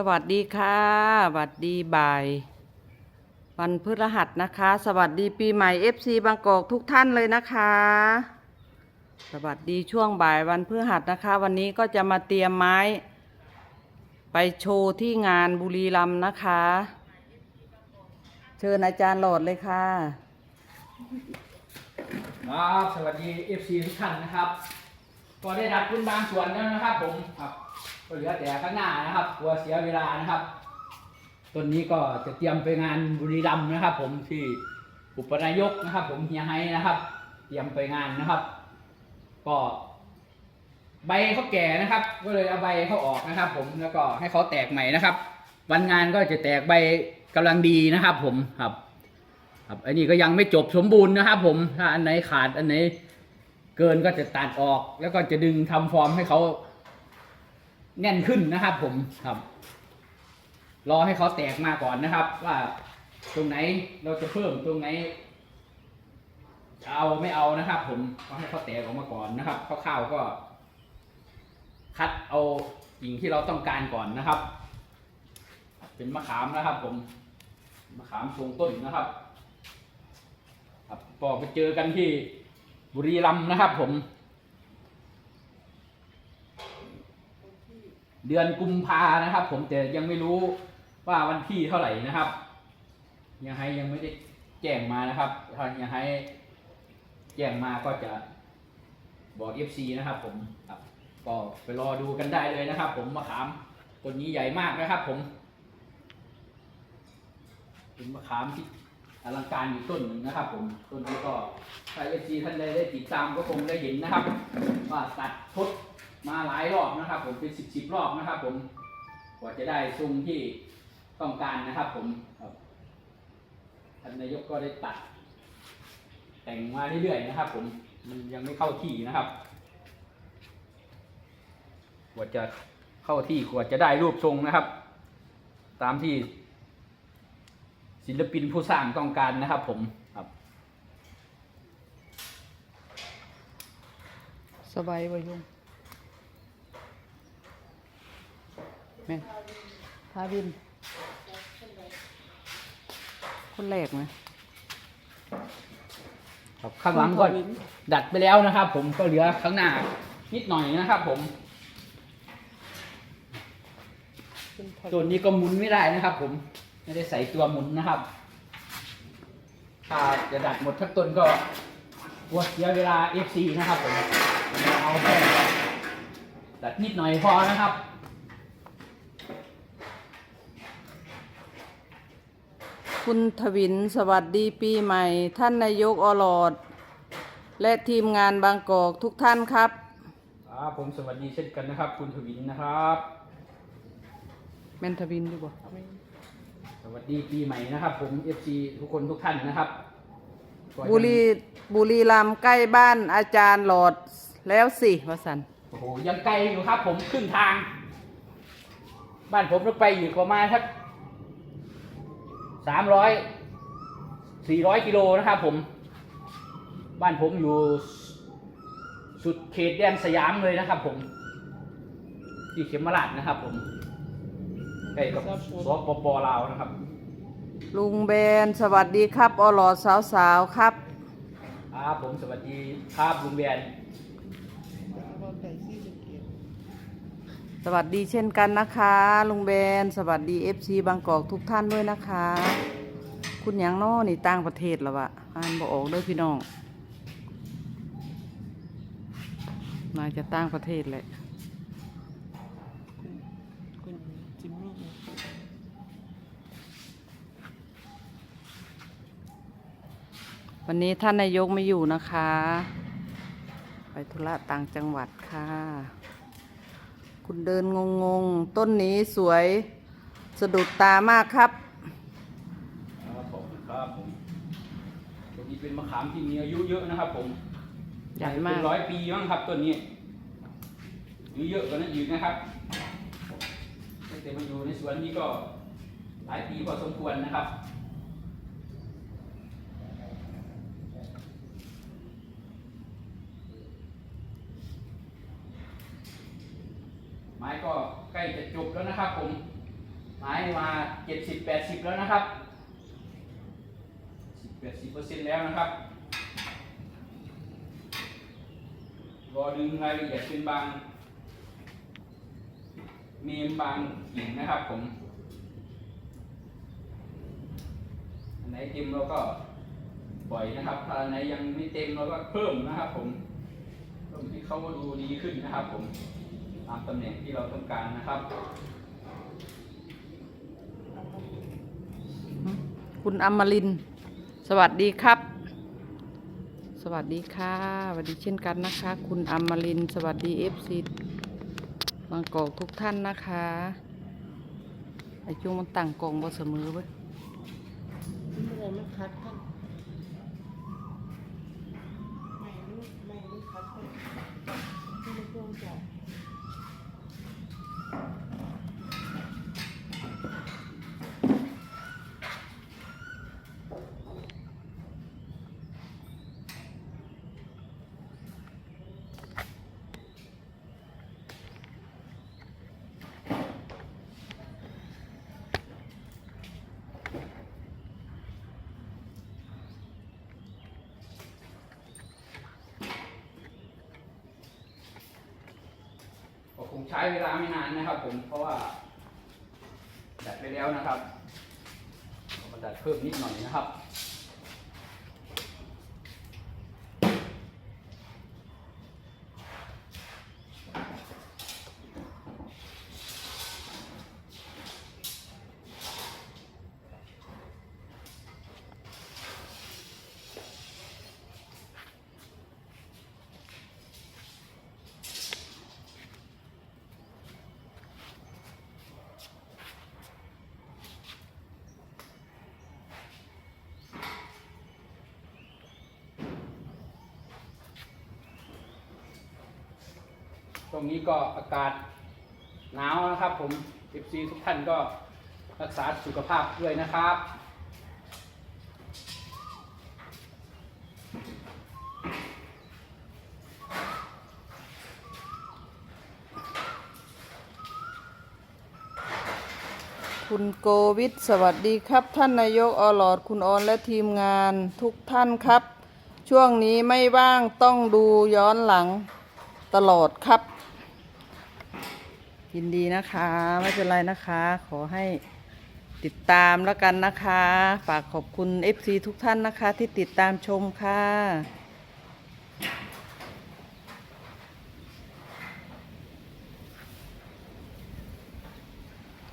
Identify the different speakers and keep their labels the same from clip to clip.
Speaker 1: สวัสดีค่ะสวัสดีบ่าย วันพฤหัสนะคะ สวัสดีปีใหม่ FC บางกอกทุกท่านเลยนะคะ สวัสดีช่วงบ่ายวันพฤหัสนะคะ วันนี้ก็จะมาเตรียมไม้ ไปโชว์ที่งานบุรีรัมย์นะคะ เชิญอาจารย์หลอดเลยค่ะ
Speaker 2: ครับสวัสดี FC ทุกท่านนะครับ ก็ได้รับคุณบางส่วนแล้วนะครับผมครับ ก็เหลือแต่ข้างหน้านะครับกลัวเสียเวลานะครับต้นนี้ก็จะเตรียมไปงานบุรีรัมย์นะครับ ผมที่อุปนายกนะครับ ผมเฮียไฮนะครับ เตรียมไปงานนะครับ ก็ ใบเขาแก่นะครับ ก็เลยเอาใบเขาออกนะครับ ผมแล้วก็ให้เขาแตกใหม่นะครับ วันงานก็จะแตกใบกำลังดีนะครับ ผมครับ ครับอันนี้ก็ยังไม่จบสมบูรณ์นะครับ ผมถ้าอันไหนขาดอันไหนเกินก็จะตัดออก แล้วก็จะดึงทำฟอร์มให้เขา แน่นขึ้นนะครับ ผมครับ รอให้เขาแตกมาก่อนนะครับ ว่าตรงไหนเราจะเพิ่มตรงไหนจะเอาไม่เอานะครับ ผมก็ให้เขาแตกออกมาก่อนนะครับคร่าวๆก็ คัดเอาสิ่งที่เราต้องการก่อนนะครับ เป็นมะขามนะครับ ผมมะขามทรงต้นนะครับ ครับก็ไปเจอกันที่บุรีรัมย์นะครับ ผม เดือนกุมภานะครับ ผมแต่ยังไม่รู้ว่าวันที่เท่าไหร่นะครับ ยังให้ยังไม่ได้แจ้งมานะครับ ถ้ายังให้แจ้งมาก็จะบอก FC นะครับผมครับก็ไปรอดูกันได้เลยนะครับ ผมมะขามต้นนี้ใหญ่มากนะครับ ผมเป็นมะขามที่อลังการอยู่ต้นหนึ่งนะครับ ผมต้นนี้ก็ถ้าเอฟซีท่านใดได้ติดตามก็คงได้เห็นนะครับ ว่าตัดทด มาหลายรอบนะครับ ผมเป็นสิบสิบรอบนะครับ ผมกว่าจะได้ทรงที่ต้องการนะครับ ผมท่านนายกก็ได้ตัด แต่งมาเรื่อยๆนะครับ ผมมันยังไม่เข้าที่นะครับกว่าจะเข้าที่กว่าจะได้รูปทรงนะครับ ตามที่ศิลปินผู้สร้างต้องการนะครับ ผมครับ
Speaker 1: สบายวายุง แม่งทาวิน คนแรกไหม
Speaker 2: ครับข้างหลังก็ดัดไปแล้วนะครับ ผมก็เหลือข้างหน้านิดหน่อยนะครับ ผมตัวนี้ก็หมุนไม่ได้นะครับ ผมไม่ได้ใส่ตัวหมุนนะครับ ถ้าจะดัดหมดทั้งต้นก็กลัวเสียเวลา FC นะครับผมเอาแค่ดัดนิดหน่อยพอนะครับ
Speaker 1: คุณทวินสวัสดีปีใหม่ ท่านนายกอลอด และทีมงานบางกอกทุกท่านครับ
Speaker 2: ครับผมสวัสดีเช่นกันนะครับ คุณทวินนะครับ
Speaker 1: แม่นทวินอยู่บ่
Speaker 2: สวัสดีปีใหม่นะครับ ผม FC ทุกคนทุกท่านนะครับ
Speaker 1: บุรีบุรีรัมย์ใกล้บ้านอาจารย์หลอดแล้วสิวสัน
Speaker 2: โอ้โหยังไกลอยู่ครับ ผมครึ่งทาง บ้านผมต้องไปอยู่ประมาณสัก สามร้อยสี่ร้อยกิโลนะครับผม บ้านผมอยู่สุดเขตแดนสยามเลยนะครับผม ที่เขมราชนะครับผมใกล้กับสปปลาวนะครับ
Speaker 1: ลุงเบนสวัสดีครับอลอดสาวๆครับ
Speaker 2: ครับผมสวัสดีครับลุงเบียน
Speaker 1: สวัสดีเช่นกันนะคะ ลุงเบน สวัสดีเอฟซีบางกอกทุกท่านด้วยนะคะ คุณยังน้อนี่ต่างประเทศแล้ววะอ่านบอกออกเด้วยพี่น้องน่าจะต่างประเทศแหละวันนี้ท่านนายกไม่อยู่นะคะ ไปธุระต่างจังหวัดค่ะ คุณเดินงงงๆต้นนี้สวยสะดุดตามากครับ
Speaker 2: ครับผมครับผมตัวนี้เป็นมะขามที่มีอายุเยอะนะครับ ผม
Speaker 1: ใหญ่มาก
Speaker 2: เป็นร้อยปีมั้งครับต้นนี้อายุเยอะกว่านั้นอีกนะครับตั้งแต่มาอยู่ในสวนนี้ก็หลายปีพอสมควรนะครับ ไม้ก็ใกล้จะจบ แล้วนะครับผมหายมาเจ็ดสิบแปดสิบแล้วนะครับสิบแปดสิบเปอร์เซ็นต์แล้วนะครับรอดึงรายละเอียดเป็นบางเมมบางหินนะครับผมอันไหนเต็มเราก็ปล่อยนะครับถ้าอันไหนยังไม่เต็มเราก็เพิ่มนะครับผมเพิ่มที่เขาก็ดูดีขึ้นนะครับผม ตามตำแหน่งที่เราต้องการนะครับ
Speaker 1: คุณอมริน สวัสดีครับ สวัสดีค่ะสวัสดีเช่นกันนะคะ คุณอมริน สวัสดีเอฟซีบางกอกทุกท่านนะคะไอจุงมันตั้งกล่องบ่เสมอเว้ย
Speaker 3: ไม่เป็นไรมันคัดกันไม่ไม่ไม่ไม่คัดกันไม่ได้ร่วมใจ
Speaker 2: ก็คง ใช้เวลาไม่นานนะครับผมเพราะว่า ดัดไปแล้วนะครับเอามาดัดเพิ่มนิดหน่อยนะครับ ตรงนี้ก็อากาศหนาวนะครับ ผม FC ทุกท่านก็รักษาสุขภาพด้วยนะครับ
Speaker 1: คุณโกวิทสวัสดีครับ ท่านนายกอลอดคุณออนและทีมงานทุกท่านครับ ช่วงนี้ไม่ว่างต้องดูย้อนหลังตลอดครับ ยินดีนะคะ ไม่เป็นไรนะคะ ขอให้ติดตามแล้วกันนะคะ ฝากขอบคุณ FC ทุกท่านนะคะ ที่ติดตามชมค่ะ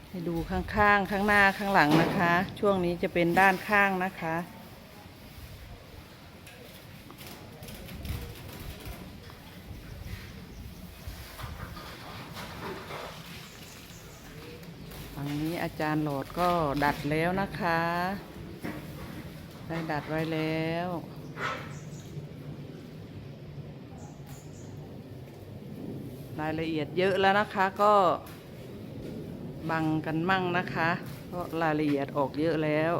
Speaker 1: ให้ดูข้างๆ ข้างหน้าข้างหลังนะคะ ช่วงนี้จะเป็นด้านข้างนะคะ ฝั่งนี้อา จารย์โหลดก็ดัดแล้วนะคะ ได้ดัดไว้แล้ว รายละเอียดเยอะแล้วนะคะก็บังกันมั่งนะคะ เพราะรายละเอียดออกเยอะแล้ว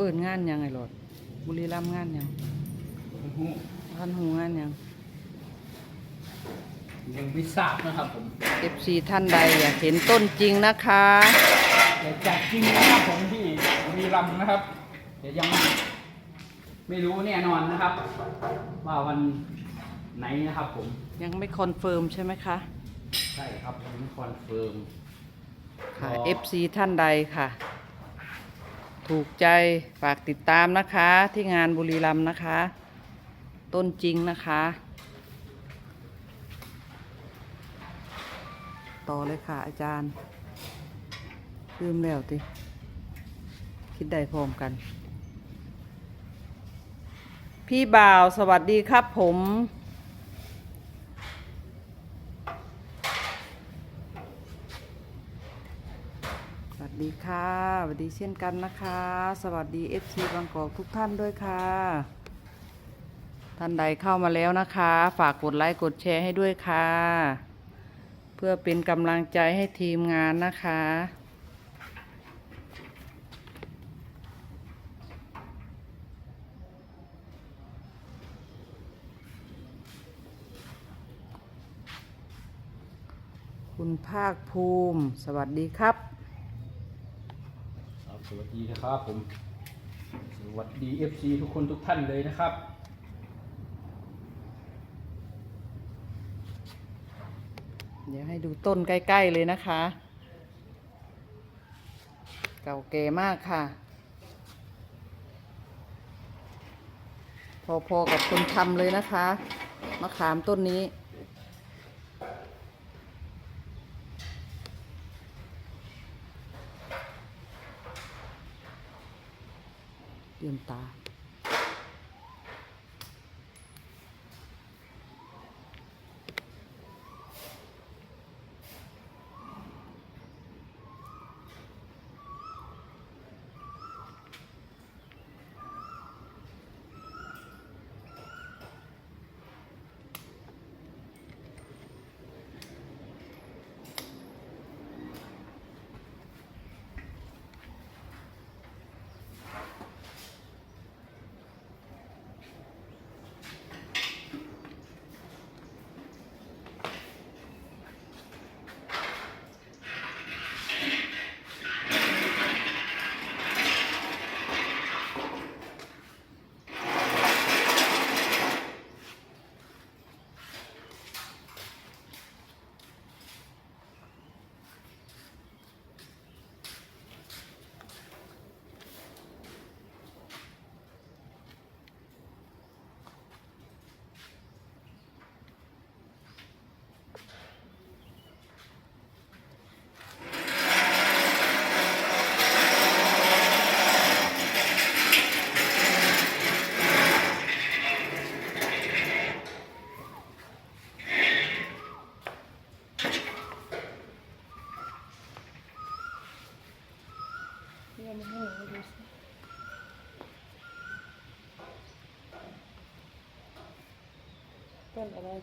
Speaker 1: เขาเอื่นงานยังไงหลอดบุรีรัมย์งานยังท่านหูงานยัง
Speaker 2: ยังไม่ทราบนะครับผม
Speaker 1: FC ท่านใดอยากเห็นต้นจริงนะคะ
Speaker 2: แต่จัดจริงนะครับผมที่บุรีรัมย์นะครับ เดี๋ยวยังไม่รู้แน่นอนนะครับ ว่าวันไหนนะครับผม
Speaker 1: ยังไม่คอนเฟิร์มใช่ไหมคะ
Speaker 2: ใช่ครับยังไม่คอนเฟิร์ม
Speaker 1: ค่ะ
Speaker 2: อ๋อ
Speaker 1: FC ท่านใดค่ะ ถูกใจฝากติดตามนะคะ ที่งานบุรีรัมย์นะคะ ต้นจริงนะคะ ต่อเลยค่ะอาจารย์ ลืมแล้วติ คิดได้พร้อมกัน พี่บ่าวสวัสดีครับผม สวัส ดีค่ะสวัสดีเช่นกันนะคะ สวัสดี FC บางกอกทุกท่านด้วยค่ะ ท่านใดเข้ามาแล้วนะคะ ฝากกดไลค์กดแชร์ให้ด้วยค่ะ เพื่อเป็นกำลังใจให้ทีมงานนะคะคุณภาคภูมิ สวัสดีครับ
Speaker 2: ครับ สวัสดีนะครับผม สวัสดี FC ทุกคนทุกท่านเลยนะครับ
Speaker 1: เดี๋ยวให้ดูต้นใกล้ๆเลยนะคะ เก่าแก่มากค่ะ พอๆกับคนทำเลยนะคะ มะขามต้นนี้ เตรียมตา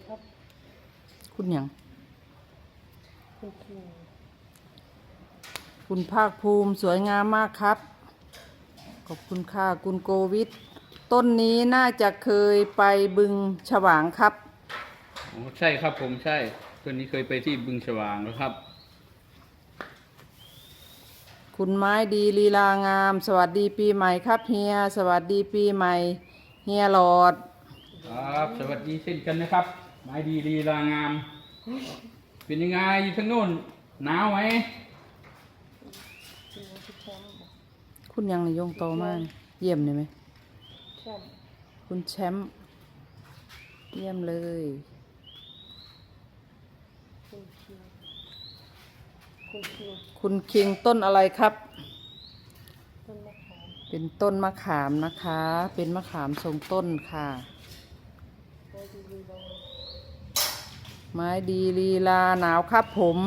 Speaker 3: ครับ
Speaker 1: คุณหยัง
Speaker 3: คุณครู
Speaker 1: คุณภาคภูมิสวยงามมากครับ ขอบคุณค่ะคุณโกวิทต้นนี้น่าจะเคยไปบึงฉวางครับ
Speaker 2: อ๋อใช่ครับผมใช่ตัวนี้เคยไปที่บึงฉวางแล้วครับ
Speaker 1: คุณไม้ดีลีลางาม สวัสดีปีใหม่ครับเฮีย สวัสดีปีใหม่ เฮียหลอด
Speaker 2: ครับ สวัสดีเช่นกันนะครับ ไม้ดีลีลางาม เป็นยังไงอยู่ทั้งโน้นหนาวไหม
Speaker 3: จริงที่แชมป์บอก
Speaker 1: คุณยังนายงโตมาก เยี่ยมเลยไหม
Speaker 3: แชมป์
Speaker 1: คุณแชมป์เยี่ยมเลย
Speaker 3: คุณคิวคุณคิว
Speaker 1: คุณคิงต้นอะไรครับ
Speaker 3: ต้นมะขาม
Speaker 1: เป็นต้นมะขามนะคะ เป็นมะขามทรงต้นค่ะ
Speaker 3: ไว้ดูดูลอง
Speaker 1: ไม้ดีลีลาหนาวครับผม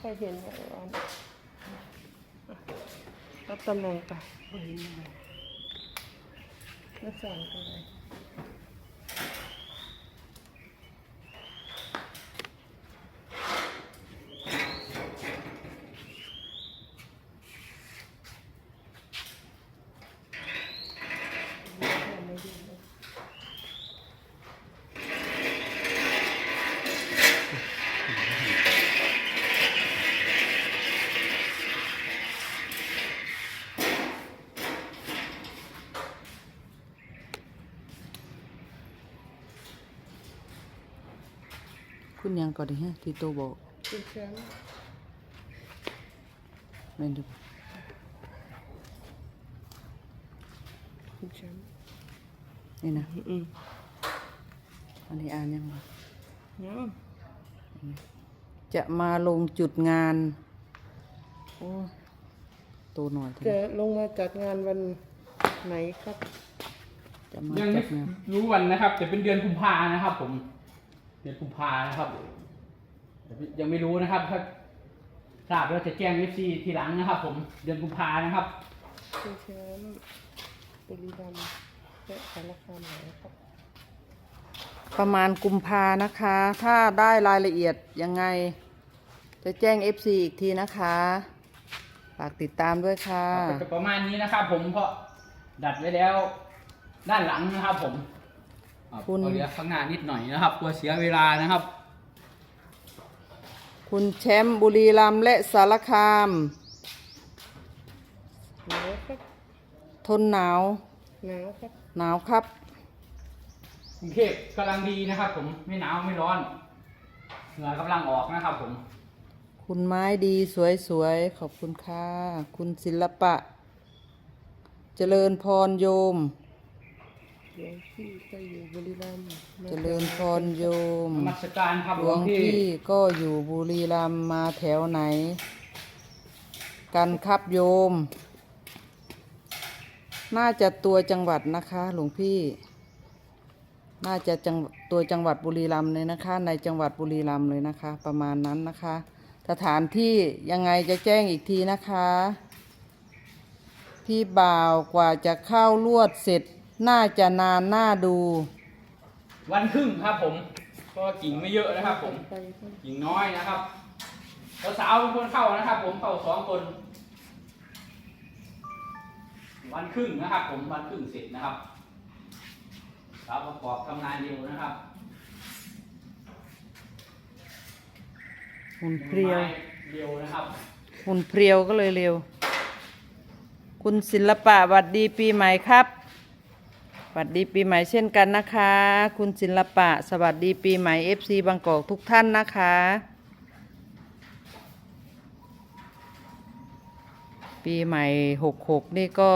Speaker 3: ไม่เยเห็นเลยอันรับตำแหน่งไปนอะไรแล้วสั่งกันเลย
Speaker 1: คุณยังก่อนดิฮะที่โตบอก
Speaker 3: เป็นแชมป์
Speaker 1: แม่นดู
Speaker 3: เป็นแชมป์
Speaker 1: นี่นะ
Speaker 3: อืม
Speaker 1: อันนี้อ่านยังไง
Speaker 3: ยัง
Speaker 1: จะมาลงจุดงาน โอ้โตหน่อยที
Speaker 3: จะลงมาจัดงานวันไหนครับ
Speaker 1: จะมา
Speaker 2: ยังไม่
Speaker 1: จัดงาน
Speaker 2: รู้วันนะครับแต่เป็นเดือนกุมภานะครับผม เดือนกุมภานะครับแต่ยังไม่รู้นะครับถ้าทราบแล้วจะแจ้งเอฟซีทีหลังนะครับ ผมเดือนกุมภานะครับ
Speaker 3: เป็นแชมป์บุรีรัมย์และสารคามไหนครับ
Speaker 1: ประมาณกุมภานะคะ ถ้าได้รายละเอียดยังไง จะแจ้ง FC อีกทีนะคะ ฝากติดตามด้วยค่ะ
Speaker 2: ก็ประมาณนี้นะครับ ผมเพราะดัดไว้แล้ว ด้านหลังนะครับผมอะ
Speaker 1: คุณ
Speaker 2: เอาเหลือข้างหน้านิดหน่อยนะครับกลัวเสียเวลานะครับ
Speaker 1: คุณแชมป์บุรีรัมย์และสารคาม
Speaker 3: หนาวครับ
Speaker 1: ทนหนาว
Speaker 3: หนาวครับ
Speaker 1: หนาวครับ
Speaker 2: กรุงเทพกำลังดีนะครับ ผมไม่หนาวไม่ร้อนเหงื่อกำลังออกนะครับ ผม
Speaker 1: คุณไม้ดีสวยๆ ขอบคุณค่ะ คุณศิลปะ เจริญพรโยม
Speaker 3: หลวงพี่ก็อยู่บุรีรัมย์มา
Speaker 1: เจริญพรโยม
Speaker 2: นมัสการครับ
Speaker 1: หล
Speaker 2: หล
Speaker 1: ว
Speaker 2: ว
Speaker 1: ง
Speaker 2: งพี่
Speaker 1: พี่ก็อยู่บุรีรัมย์มาแถวไหน กันครับโยม น่าจะตัวจังหวัดนะคะ หลวงพี่ น่าจะจังตัวจังหวัดบุรีรัมย์เลยนะคะ ในจังหวัดบุรีรัมย์เลยนะคะ ประมาณนั้นนะคะ สถานที่ยังไงจะแจ้งอีกทีนะคะ พี่บ่าวกว่าจะเข้าลวดเสร็จ น่าจะนานน่าดู
Speaker 2: วันครึ่งครับผม ก็กิ่งไม่เยอะนะครับ ผม
Speaker 3: ไปครับ
Speaker 2: กิ่งน้อยนะครับสาวๆเป็นคนเข้านะครับ ผมเข้าสองคน วันครึ่งนะครับ ผมวันครึ่งเสร็จนะครับสาวประกอบทำงานเร็วนะครับ
Speaker 1: หุ่นเพรียว
Speaker 2: ไม้เร็วนะครับ
Speaker 1: หุ่นเพรียวก็เลยเร็ว คุณศิลปะหวัดดีปีใหม่ครับห วัดดีปีใหม่เช่นกันนะคะ คุณศิลปะ สวัสดีปีใหม่ FC บางกอกทุกท่านนะคะ ปีใหม่หกหกนี่ก็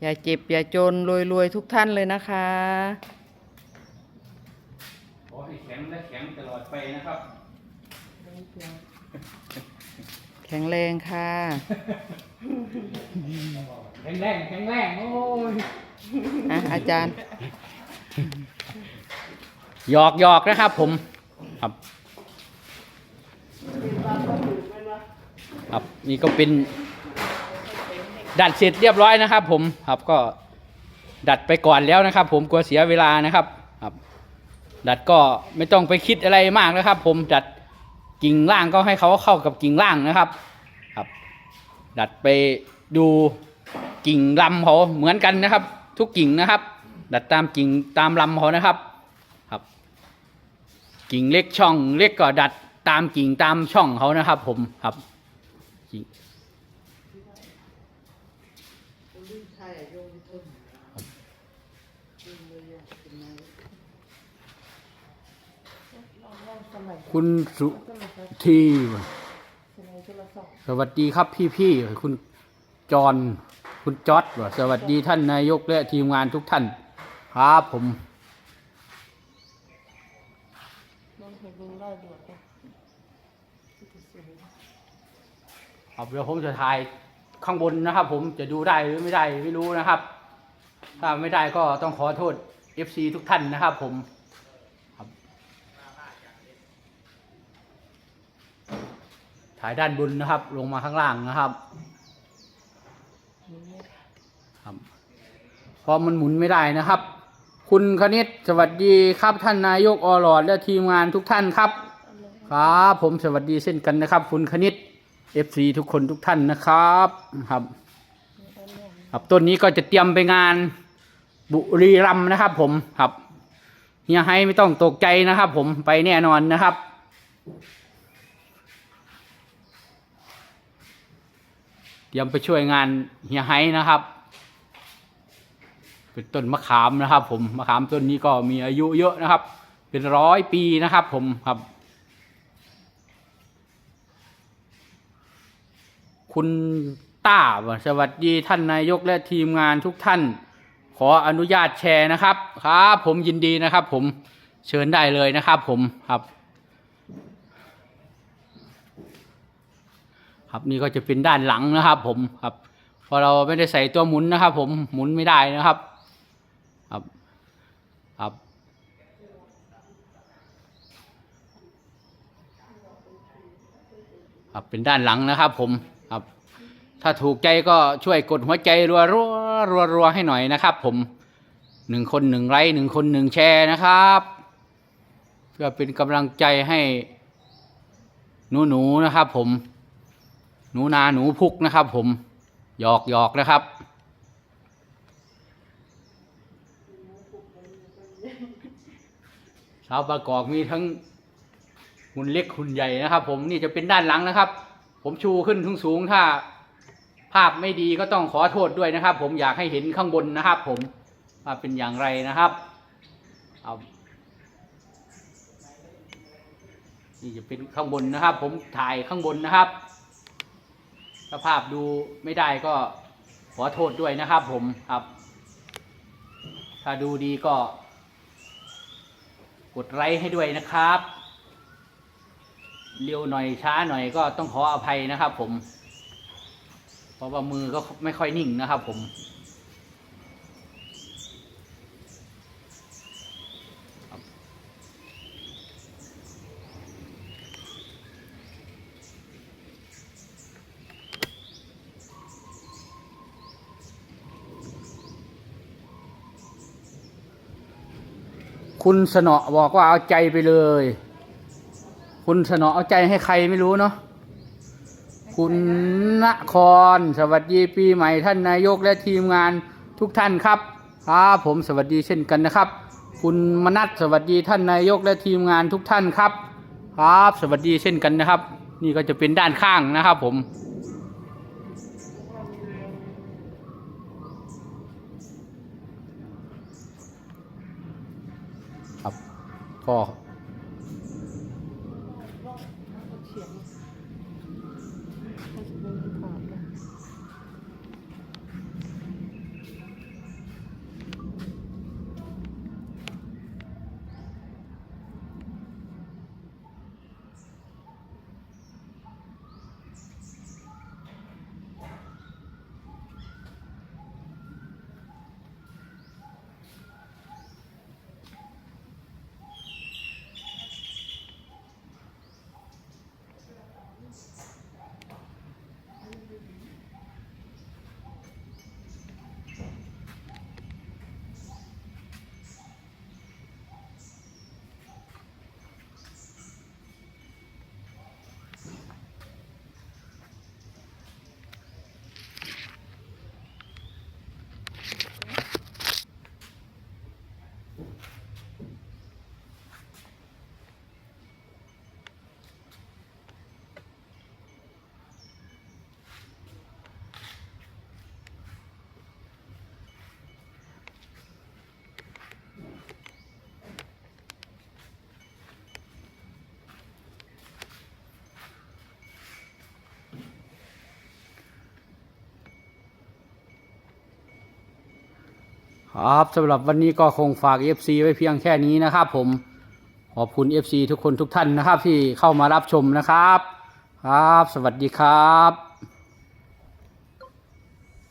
Speaker 1: อย่าเจ็บ อย่าจนรวยรวยๆ ทุกท่านเลยนะคะ
Speaker 2: ขอให้แข็งและแข็งตลอดไปนะครับ
Speaker 1: แข็งแรงค่ะ
Speaker 2: แข็งแรงแข็งแรงโอ้ย
Speaker 1: อะอาจารย์
Speaker 2: หยอกหยอกนะครับผมครับครับนี่ก็เป็น ดัดเสร็จเรียบร้อยนะครับ ผมครับก็ดัดไปก่อนแล้วนะครับ ผมกลัวเสียเวลานะครับครับ ดัดก็ไม่ต้องไปคิดอะไรมากนะครับ ผมดัดกิ่งล่างก็ให้เขาเข้ากับกิ่งล่างนะครับ ครับ ดัดไปดูกิ่งลำเขาเหมือนกันนะครับ ทุกกิ่งนะครับ ดัดตามกิ่งตามลำเขานะครับ ครับ กิ่งเล็กช่องเล็กก็ดัดตามกิ่งตามช่องเขานะครับ ผมครับคุณสุที
Speaker 3: ส
Speaker 2: วัสดีครับพี่พี่ๆคุณจอน คุณจอดสวัสดีท่านนายกและทีมงานทุกท่าน ครับผม
Speaker 3: น้องเค
Speaker 2: รับเดี๋ยวผมจะถ่ายข้างบนนะครับ ผมจะดูได้หรือไม่ได้ไม่รู้นะครับ ถ้าไม่ได้ก็ต้องขอโทษ FC ทุกท่านนะครับผมครับถ่ายด้านบนนะครับ ลงมาข้างล่างนะครับ พราะมันหมุนไม่ได้นะครับ คุณคณิตสวัสดีครับท่านนายกอรอดและทีมงานทุกท่านครับ ครับผมสวัสดีเช่นกันนะครับ คุณคณิต FC ทุกคนทุกท่านนะครับครับ ครับต้นนี้ก็จะเตรียมไปงานบุรีรัมย์นะครับ ผมครับเฮียให้ไม่ต้องตกใจนะครับ ผมไปแน่นอนนะครับเตรียมไปช่วยงานเฮียไฮนะครับ เป็นต้นมะขามนะครับ ผมมะขามต้นนี้ก็มีอายุเยอะนะครับ เป็นร้อยปีนะครับ ผมครับ คุณต้าสวัสดีท่านนายกและทีมงานทุกท่าน ขออนุญาตแชร์นะครับครับผมยินดีนะครับ ผมเชิญได้เลยนะครับ ผมครับ ครับนี่ก็จะเป็นด้านหลังนะครับ ผมครับพอเราไม่ได้ใส่ตัวหมุนนะครับ ผมหมุนไม่ได้นะครับครับ ครับเป็นด้านหลังนะครับผมครับ ถ้าถูกใจก็ช่วยกดหัวใจรัวรัวรัวรัวๆให้หน่อยนะครับ ผมหนึ่งคนหนึ่งไลค์หนึ่งคนหนึ่งแชร์นะครับ เพื่อเป็นกำลังใจให้หนูๆนะครับ ผม หนูนาหนูพุกนะครับ ผมหยอกหยอกนะครับชาวประกอบมีทั้ง หุ่นเล็กหุ่นใหญ่นะครับ ผมนี่จะเป็นด้านหลังนะครับ ผมชูขึ้นทุ่งสูงถ้า ภาพไม่ดีก็ต้องขอโทษด้วยนะครับ ผมอยากให้เห็นข้างบนนะครับ ผมว่าเป็นอย่างไรนะครับเอานี่จะเป็นข้างบนนะครับ ผมถ่ายข้างบนนะครับถ้าภาพดูไม่ได้ก็ขอโทษด้วยนะครับ ผมครับ ถ้าดูดีก็ กดไลค์ให้ด้วยนะครับ เร็วหน่อยช้าหน่อยก็ต้องขออภัยนะครับ ผม เพราะว่ามือก็ไม่ค่อยนิ่งนะครับ ผม คุณสนอบอกว่าเอาใจไปเลย คุณสนอเอาใจให้ใครไม่รู้เนาะคุณนคร สวัสดีปีใหม่ท่านนายกและทีมงานทุกท่านครับครับผมสวัสดีเช่นกันนะครับ คุณมนัทสวัสดีท่านนายกและทีมงานทุกท่านครับ ครับสวัสดีเช่นกันนะครับ นี่ก็จะเป็นด้านข้างนะครับผมครับก็
Speaker 3: เฉียงถ้าจะเป็นขาดนะ
Speaker 2: ครับสำหรับวันนี้ก็คงฝาก FC ไว้เพียงแค่นี้นะครับผมขอบคุณ FC ทุกคนทุกท่านนะครับที่เข้ามารับชมนะครับ ครับ สวัสดีครับ